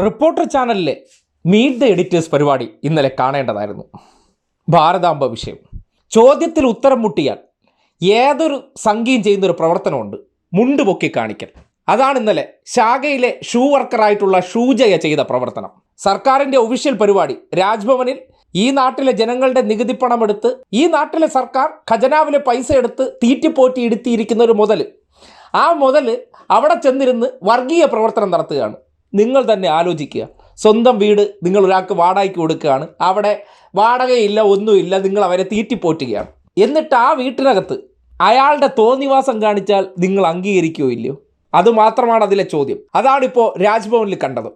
Reporter ചാനലിലെ meet the editors പരിപാടി ഇന്നലെ കാണേണ്ടതായിരുന്നു. ഭാരതാംബ വിഷയം. ചോദ്യത്തിൽ ഉത്തരം മുട്ടിയാൽ ഏതൊരു സംഖ്യയും ചെയ്യുന്നൊരു പ്രവർത്തനമുണ്ട്. മുണ്ട് പൊക്കി കാണിക്കൽ. അതാണ് ഇന്നലെ ശാഖയിലെ ഷൂ വർക്കറായിട്ടുള്ള ഷൂജയ ചെയ്ത പ്രവർത്തനം. സർക്കാരിന്റെ ഒഫീഷ്യൽ പരിപാടി രാജ്ഭവനിൽ ഈ നാട്ടിലെ ജനങ്ങളുടെ നികുതി പണമെടുത്ത് ഈ നാട്ടിലെ സർക്കാർ ഖജനാവിലെ പൈസ എടുത്ത് തീറ്റിപ്പോറ്റി എടുത്തിയിരിക്കുന്ന ഒരു മുതൽ ആ മുതൽ അവിടെ ചെന്നിരുന്ന് വർഗീയ പ്രവർത്തനം നടത്തുകയാണ്. നിങ്ങൾ തന്നെ ആലോചിക്കുക. സ്വന്തം വീട് നിങ്ങൾ ഒരാൾക്ക് വാടകയ്ക്ക് കൊടുക്കുകയാണ്. അവിടെ വാടകയില്ല ഒന്നുമില്ല നിങ്ങൾ അവരെ തീറ്റിപ്പോറ്റുകയാണ്. എന്നിട്ട് ആ വീട്ടിനകത്ത് അയാളുടെ തോന്നിവാസം കാണിച്ചാൽ നിങ്ങൾ അംഗീകരിക്കുകയോ ഇല്ലയോ? അതുമാത്രമാണ് അതിലെ ചോദ്യം. അതാണിപ്പോൾ രാജ്ഭവനിൽ കണ്ടത്.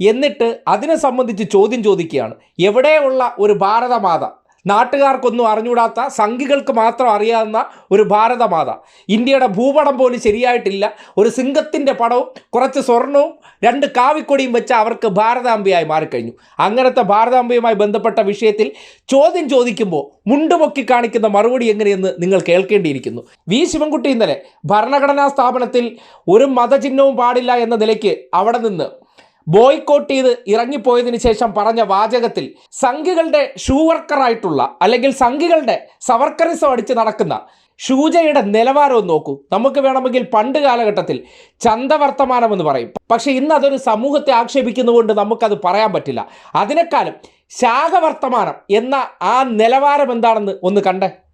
എന്നിട്ട് അതിനെ സംബന്ധിച്ച് ചോദ്യം ചോദിക്കുകയാണ്. എവിടെയുള്ള ഒരു ഭാരതമാത? നാട്ടുകാർക്കൊന്നും അറിഞ്ഞൂടാത്ത സംഘികൾക്ക് മാത്രം അറിയാവുന്ന ഒരു ഭാരതമാത. ഇന്ത്യയുടെ ഭൂപടം പോലും ശരിയായിട്ടില്ല. ഒരു സിംഹത്തിന്റെ പടവും കുറച്ച് സ്വർണവും രണ്ട് കാവിക്കൊടിയും വെച്ച് അവർക്ക് ഭാരതാംബയായി മാറിക്കഴിഞ്ഞു. അങ്ങനത്തെ ഭാരതാംബയുമായി ബന്ധപ്പെട്ട വിഷയത്തിൽ ചോദ്യം ചോദിക്കുമ്പോൾ മുണ്ടുപൊക്കി കാണിക്കുന്ന മറുപടി എങ്ങനെയെന്ന് നിങ്ങൾ കേൾക്കേണ്ടിയിരിക്കുന്നു. വി. ശിവൻകുട്ടി ഇന്നലെ ഭരണഘടനാ സ്ഥാപനത്തിൽ ഒരു മതചിഹ്നവും പാടില്ല എന്ന നിലയ്ക്ക് അവിടെ നിന്ന് ബോയ്ക്കോട്ട് ചെയ്ത് ഇറങ്ങിപ്പോയതിനു ശേഷം പറഞ്ഞ വാചകത്തിൽ സംഘികളുടെ ഷൂ വർക്കറായിട്ടുള്ള അല്ലെങ്കിൽ സംഘികളുടെ സവർക്കറിസം അടിച്ച് നടക്കുന്ന ഷൂജയുടെ നിലവാരവും നോക്കൂ. നമുക്ക് വേണമെങ്കിൽ പണ്ട് കാലഘട്ടത്തിൽ ചന്തവർത്തമാനം എന്ന് പറയും. പക്ഷെ ഇന്ന് അതൊരു സമൂഹത്തെ ആക്ഷേപിക്കുന്നതുകൊണ്ട് നമുക്കത് പറയാൻ പറ്റില്ല. അതിനേക്കാളും ശാഖവർത്തമാനം എന്ന ആ നിലവാരം എന്താണെന്ന് ഒന്ന് കണ്ടേ.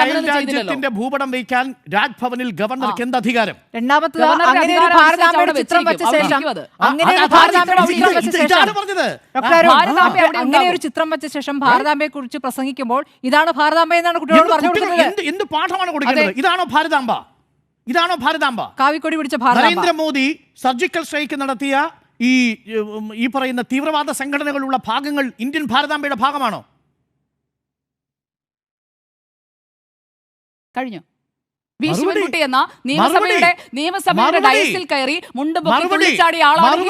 അയൽരാജ്യത്തിന്റെ ഭൂപടം വയ്ക്കാൻ രാജ്ഭവനിൽ ഗവർണർക്ക് എന്ത് അധികാരം രണ്ടാമത്തെ അങ്ങനെ ഒരു അധികാരം ഭാരതാംബയുടെ ചിത്രം വെച്ച ശേഷം ഭാരതാംബയെ കുറിച്ച് പ്രസംഗിക്കുമ്പോൾ ഇതാണ് ഭാരതാംബ എന്നാണ് കുട്ടികളോട് പറഞ്ഞു എന്ത് പാഠമാണ് കൊടുക്കുന്നത്? ഇതാണോ ഭാരതാംബ? ഇതാണോ ഭാരതാംബ? കാവിക്കൊടി പിടിച്ച ഭാരതാംബ. നരേന്ദ്രമോദി സർജിക്കൽ സ്ട്രൈക്ക് നടത്തിയ ഈ ഈ പറയുന്ന തീവ്രവാദ സംഘടനകളുള്ള ഭാഗങ്ങൾ ഇന്ത്യൻ ഭാരതാംബയുടെ ഭാഗമാണോ? കഴിഞ്ഞു വി ശിവൻകുട്ടി എന്ന നിയമസഭയുടെ നിയമസഭയുടെ മറുപടി. ഡയസിൽ കയറി മുണ്ട് ആളാണ്.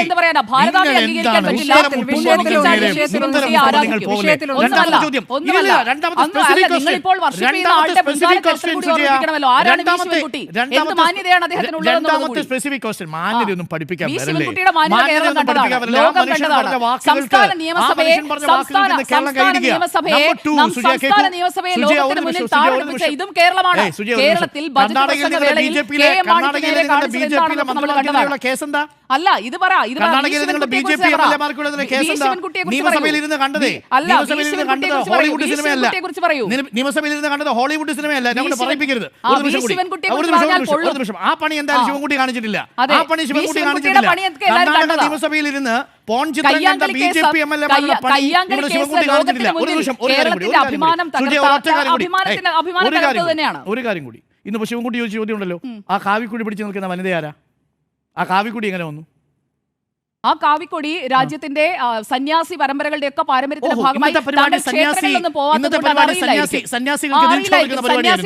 എന്ത് പറയാനാ അംഗീകരിക്കാൻ പറ്റില്ല ഉത്തരം വിഷയത്തിൽ ഉത്തരം വിഷയത്തിൽ ഉത്തരം ആരാധിക്കും. വിഷയത്തിൽ രണ്ടാമത്തെ ഒന്നുമല്ല. ചോദ്യം ഒന്നുമല്ല. രണ്ടാമത്തെ അന്ന് specific അല്ല, question. നിങ്ങളിപ്പോൾ വർഷിപ്പ് ചെയ്യുന്ന രണ്ടാമത്തെ ആളുടെ specific മുൻകാല question ചരിത്രം കൂടി സുജയ. ഓർമ്മിപ്പിക്കണമല്ലോ. ആരാണ് വി രണ്ടാമത്തെ- ശിവൻകുട്ടി? എന്ത് മാന്യതയാണ് അദ്ദേഹത്തിനുള്ളത് സ്പെസിഫിക് ക്വസ്റ്റ്യൻ മാന്യതയൊന്നും പഠിപ്പിക്കാൻ വി വരല്ലേ ശിവൻകുട്ടിയുടെ മാന്യത കേരളം മാന്യതയൊന്നും കണ്ടതാണ്. പഠിപ്പിക്കാൻ ലോകം കണ്ടതാണ്. പറഞ്ഞ വാക്കുകൾക്ക് സംസ്ഥാന ആ നിയമസഭയെ മനുഷ്യൻ പറഞ്ഞ വാക്കുകൾക്ക് സംസ്ഥാന ഇന്ന് കേരളം സംസ്ഥാന നിയമസഭയെ Number two, നാം സുജയ സംസ്ഥാന നിയമസഭയെ ലോകത്തിന് മുന്നിൽ. ഇതും കേരളമാണ് കേരളത്തിൽ അല്ല ഇത് പറ ഇത് നിയമസഭയിൽ. ഇരുന്ന് കണ്ടതേ? ഹോളിവുഡ് സിനിമയല്ല. പറയിപ്പിക്കരുത്. ആ, പണി എന്തായാലും ശിവൻകുട്ടി കാണിച്ചിട്ടില്ല. ആ പണി ശിവൻകുട്ടി കാണിച്ചിട്ടില്ല. കർണാടക നിയമസഭയിൽ ഇരുന്ന് porn B J P M L A Sivankutty കാണിച്ചിട്ടില്ല. ഒരു നിമിഷം ഒരു കാര്യം കൂടി ഒരു കാര്യം അഭിമാനം ഒരു കാര്യം കൂടി. ഇന്നിപ്പോ ശിവൻകുട്ടി ചോദിച്ച ചോദ്യം ഉണ്ടല്ലോ. ആ കാവിക്കുടി പിടിച്ചു നിൽക്കുന്ന വനിതയാരാ? ആ കാവിക്കുടി എങ്ങനെ വന്നു? ആ കാവിക്കൊടി രാജ്യത്തിന്റെ സന്യാസി പരമ്പരകളുടെ ഒക്കെ പാരമ്പര്യത്തിന്റെ ഭാഗമായി സന്യാസി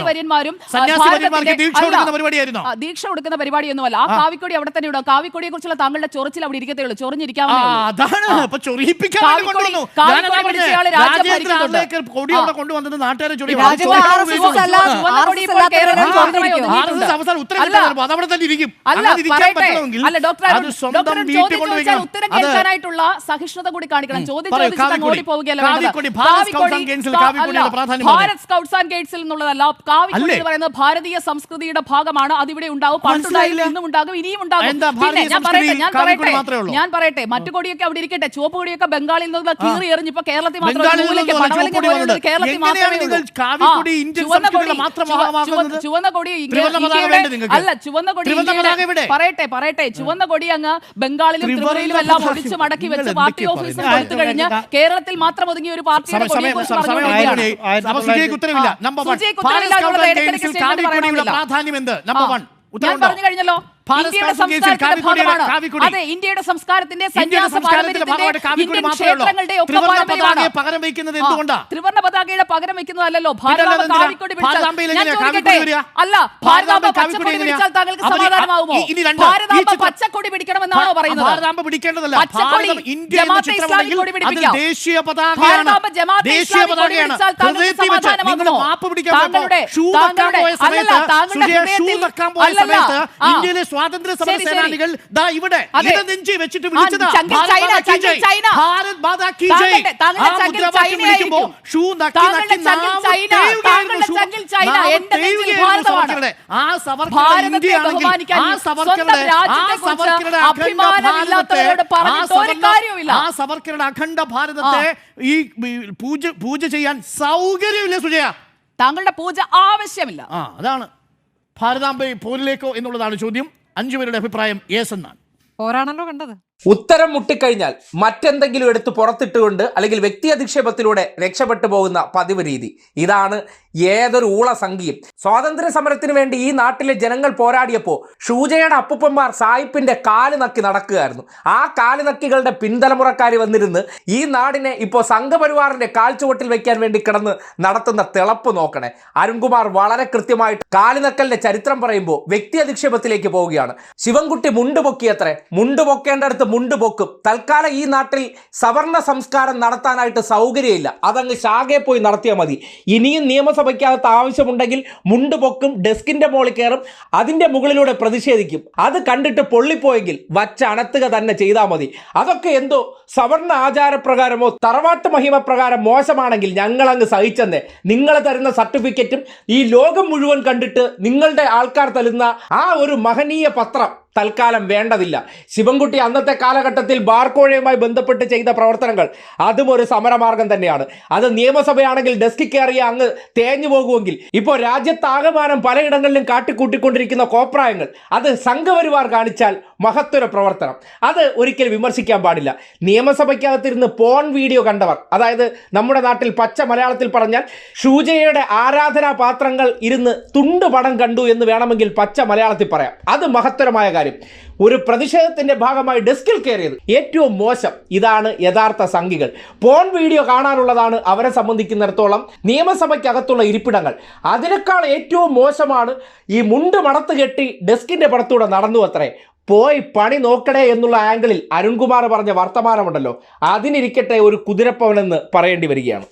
വര്യന്മാരും സന്യാസി വര്യന്മാർക്ക് ദീക്ഷ അല്ല, കൊടുക്കുന്ന പരിപാടിയൊന്നുമല്ല. ആ കാവിക്കൊടി അവിടെ തന്നെ ഇടും കാവിക്കൊടിയെ കുറിച്ചുള്ള താങ്കളുടെ ചൊറിച്ചിൽ അവിടെ ഇരിക്കത്തേ ഉള്ളൂ. ആ അതാണ്. അപ്പൊ ചൊറിയിപ്പിക്കാൻ വേണ്ടി കാവിക്കൊടി- കൊണ്ടുവന്നു. കാവിക്കൊടി ഞാനതാ പറഞ്ഞേ. പിടിച്ചയാൾ രാജ്യം രാജേന്ദ്ര ഭരിക്കുന്നുണ്ട്. ആർലേക്കർ കൊണ്ടുവന്നത് നാട്ടുകാരെ ചൊറി രാജ്യത്തെ ചൊറിക്കാൻ ആർ എസ് എസ് ഉപയോഗിച്ചു. അല്ല, ചുവന്ന ആർ കൊടി എസ് എസ് ഇപ്പോൾ അല്ലാത്ത കേരളത്തിൽ ഒരാൾ മാത്രമേ ചോദിക്കുന്നു. ആർ എസ് എസ് അവസാനം ഉത്തരം അല്ല. കിട്ടാൻ വരുമ്പോ അതവിടെ തന്നെ ഇരിക്കും. അല്ല അങ്ങനെ ഇരിക്കാൻ പറയട്ടെ. പറ്റണമെങ്കിൽ അല്ല ഡോക്ടർ ചോദിച്ചാൽ ഉത്തരം കേൾക്കാനായിട്ടുള്ള സഹിഷ്ണുത കൂടി കാണിക്കണം. ചോദ്യം ചോദിച്ചാൽ. ഓടി പോവുകയല്ല ഭാരത് സ്കൗട്ട്സ് ആൻഡ് ഗൈഡ്സിൽ എന്നുള്ളതല്ല കാവിക്കൊടി എന്ന് പറയുന്നത് ഭാരതീയ സംസ്കൃതിയുടെ ഭാഗമാണ് അതിവിടെ ഉണ്ടാവും പണ്ടുണ്ടായാലും. ഇന്നും ഉണ്ടാകും ഇനിയും ഉണ്ടാകും. പിന്നെ ഞാൻ പറയട്ടെ ഞാൻ പറയട്ടെ ഞാൻ പറയട്ടെ മറ്റു കൊടിയൊക്കെ അവിടെ ഇരിക്കട്ടെ ചുവപ്പ് കൊടിയൊക്കെ ബംഗാളിൽ നിന്ന് കീറി എറിഞ്ഞ് ഇപ്പൊ കേരളത്തിൽ മാത്രമേ. കേരളത്തിൽ മാത്രമേ ചുവന്ന കൊടി? അല്ല ചുവന്ന കൊടി? പറയട്ടെ പറയട്ടെ ചുവന്ന കൊടി അങ്ങ് ബംഗാളിലും ത്രിപുരയിലും എല്ലാം പതാക. മടക്കി വെച്ച് പാർട്ടി ഓഫീസിൽ? കൊടുത്തു കഴിഞ്ഞ് കേരളത്തിൽ മാത്രം ഒതുങ്ങിയ ഒരു പാർട്ടിയുടെ. പ്രാധാന്യം എന്ത് നമ്പർ വൺ ഞാൻ പറഞ്ഞു കഴിഞ്ഞല്ലോ. അതെ ഇന്ത്യയുടെ സംസ്കാരത്തിന്റെ പകരം വയ്ക്കുന്നത് എന്തുകൊണ്ടാ? ത്രിവർണ പതാകയുടെ പകരം കാവിക്കൊടി വരിക? അല്ല ഭാരതാംബ പച്ചക്കൊടി പിടിച്ചാൽ താങ്കൾക്ക് സമാധാനമാകുമോ ചിത്രം- പച്ചക്കൊടി പിടിക്കണമെന്നാണോ പറയുന്നത്? ഭാരതാംബ പിടിക്കേണ്ടതല്ല. ദേശീയ പതാകയാണ്. ദേശീയ പതാകയാണ്. താങ്കളുടെ- അല്ലല്ല, അല്ലല്ല. ഇന്ത്യയിലെ സ്വാതന്ത്ര്യ സമര ശരി, ശരി. സേനാനികൾ ദാ ഇവിടെ അതെ. ഇടനെഞ്ചി വെച്ചിട്ട് വിളിച്ചതാ ഭാരത് ചൈന, മാതാ കി ചങ്കിൽ ജയ്. ചൈന. ഭാരത് മാതാ കി ജയ്. താങ്കളുടെ- താങ്കളുടെ ആ ചങ്കിൽ മുദ്രാവാക്യം വിളിക്കുമ്പോ ഷൂ നക്കി താങ്കളുടെ നക്കി ചങ്കിൽ നാവ് ചൈന, തേയുകയായിരുന്നു ഷൂ. ചങ്കിൽ ചൈന, നാവ് എന്റെ നെഞ്ചിൽ തേയുകയായിരുന്നു ഭാരതമാണ്. സവർക്കറുടെ. ആ സവർക്കറുടെ ഭാരതത്തെ ഇന്ത്യയാണെങ്കിൽ ബഹുമാനിക്കാൻ ആ സ്വന്തം സവർക്കറുടെ ആ രാജ്യത്തെക്കുറിച്ച് സവർക്കറുടെ അഖണ്ഡ അഭിമാനമില്ലാത്തവരോട് ഭാരതത്തെ ആ പറഞ്ഞിട്ട് ഒരു സവർണ- കാര്യവുമില്ല. ആ സവർക്കറുടെ അഖണ്ഡ ഭാരതത്തെ ഈ ഈ പൂജ പൂജ ചെയ്യാൻ സൗകര്യമില്ല സുജയ താങ്കളുടെ പൂജ ആവശ്യമില്ല ആ അതാണ് ഭാരതാംബ പോരിലേക്കോ എന്നുള്ളതാണ് ചോദ്യം അഞ്ചുപേരുടെ അഭിപ്രായം യെസ് എന്നാണ്. പോരാണല്ലോ കണ്ടത്. ഉത്തരം മുട്ടിക്കഴിഞ്ഞാൽ മറ്റെന്തെങ്കിലും എടുത്ത് പുറത്തിട്ടുകൊണ്ട് അല്ലെങ്കിൽ വ്യക്തി അധിക്ഷേപത്തിലൂടെ രക്ഷപ്പെട്ടു പോകുന്ന പതിവ് രീതി. ഇതാണ് ഏതൊരു ഊള സംഖ്യയും സ്വാതന്ത്ര്യ സമരത്തിന് വേണ്ടി ഈ നാട്ടിലെ ജനങ്ങൾ പോരാടിയപ്പോൾ ഷൂജയുടെ അപ്പുപ്പന്മാർ സായിപ്പിന്റെ കാൽ നക്കി നടക്കുകയായിരുന്നു. ആ കാൽ നക്കികളുടെ പിൻതലമുറക്കാർ വന്നിരുന്ന് ഈ നാടിനെ ഇപ്പോൾ സംഘപരിവാറിന്റെ കാൽച്ചുവട്ടിൽ വെക്കാൻ വേണ്ടി കിടന്ന് നടത്തുന്ന തിളപ്പ് നോക്കണേ. അരുൺകുമാർ വളരെ കൃത്യമായിട്ട് കാലിനക്കലിന്റെ ചരിത്രം പറയുമ്പോൾ വ്യക്തി അധിക്ഷേപത്തിലേക്ക് പോവുകയാണ്. ശിവൻകുട്ടി മുണ്ടുപൊക്കിയത്രേ മുണ്ടുപൊക്കേണ്ട മുണ്ട് മുണ്ട് പൊക്കും? തൽക്കാലം ഈ നാട്ടിൽ സവർണ സംസ്കാരം നടത്താനായിട്ട് സൗകര്യമില്ല. അതങ്ങ് ശാഖയെ പോയി നടത്തിയാൽ മതി. ഇനിയും നിയമസഭയ്ക്കകത്ത് ആവശ്യമുണ്ടെങ്കിൽ മുണ്ട് പൊക്കും ഡെസ്കിന്റെ മുകളിൽ കയറും അതിന്റെ മുകളിലൂടെ പ്രതിഷേധിക്കും. അത് കണ്ടിട്ട് പൊള്ളിപ്പോയെങ്കിൽ വച്ചണത്തുക തന്നെ ചെയ്താൽ മതി. അതൊക്കെ എന്തോ സവർണ ആചാരപ്രകാരമോ തറവാട്ട് മഹിമ പ്രകാരം മോശമാണെങ്കിൽ ഞങ്ങളങ്ങ് സഹിച്ചെന്നേ. നിങ്ങൾ തരുന്ന സർട്ടിഫിക്കറ്റും ഈ ലോകം മുഴുവൻ കണ്ടിട്ട് നിങ്ങളുടെ ആൾക്കാർ തരുന്ന ആ ഒരു മഹനീയ പത്രം തൽക്കാലം വേണ്ടതില്ല. ശിവൻകുട്ടി അന്നത്തെ കാലഘട്ടത്തിൽ ബാർക്കോഴയുമായി ബന്ധപ്പെട്ട് ചെയ്ത പ്രവർത്തനങ്ങൾ അതും ഒരു സമരമാർഗം തന്നെയാണ്. അത് നിയമസഭയാണെങ്കിൽ ഡെസ്കിൽ കയറിയ അങ്ങ് തേഞ്ഞു പോകുമെങ്കിൽ ഇപ്പോൾ രാജ്യത്താകമാനം പലയിടങ്ങളിലും കാട്ടിക്കൂട്ടിക്കൊണ്ടിരിക്കുന്ന കോപ്രായങ്ങൾ അത് സംഘപരിവാർ കാണിച്ചാൽ മഹത്വര പ്രവർത്തനം. അത് ഒരിക്കൽ വിമർശിക്കാൻ പാടില്ല. നിയമസഭയ്ക്കകത്തിരുന്ന് പോൺ വീഡിയോ കണ്ടവർ അതായത് നമ്മുടെ നാട്ടിൽ പച്ച മലയാളത്തിൽ പറഞ്ഞാൽ ഷൂജയുടെ ആരാധനാ പാത്രങ്ങൾ ഇരുന്ന് തുണ്ടുപടം കണ്ടു എന്ന് വേണമെങ്കിൽ പച്ച മലയാളത്തിൽ പറയാം. അത് മഹത്തരമായ കാര്യം. ഒരു പ്രതിഷേധത്തിന്റെ ഭാഗമായി ഡെസ്കിൽ കയറിയത് ഏറ്റവും മോശം. ഇതാണ് യഥാർത്ഥ സംഘികൾ പോൺ വീഡിയോ കാണാനുള്ളതാണ് അവരെ സംബന്ധിക്കുന്നിടത്തോളം നിയമസഭയ്ക്കകത്തുള്ള ഇരിപ്പിടങ്ങൾ. അതിനേക്കാൾ ഏറ്റവും മോശമാണ് ഈ മുണ്ട് മടത്ത് കെട്ടി ഡെസ്കിന്റെ പടത്തൂടെ നടന്നു അത്രേ. പോയി പണി നോക്കണേ എന്നുള്ള ആംഗിളിൽ അരുൺകുമാർ പറഞ്ഞ വർത്തമാനമുണ്ടല്ലോ. അതിനിരിക്കട്ടെ ഒരു കുതിരപ്പവനെന്ന് പറയേണ്ടി വരികയാണ്.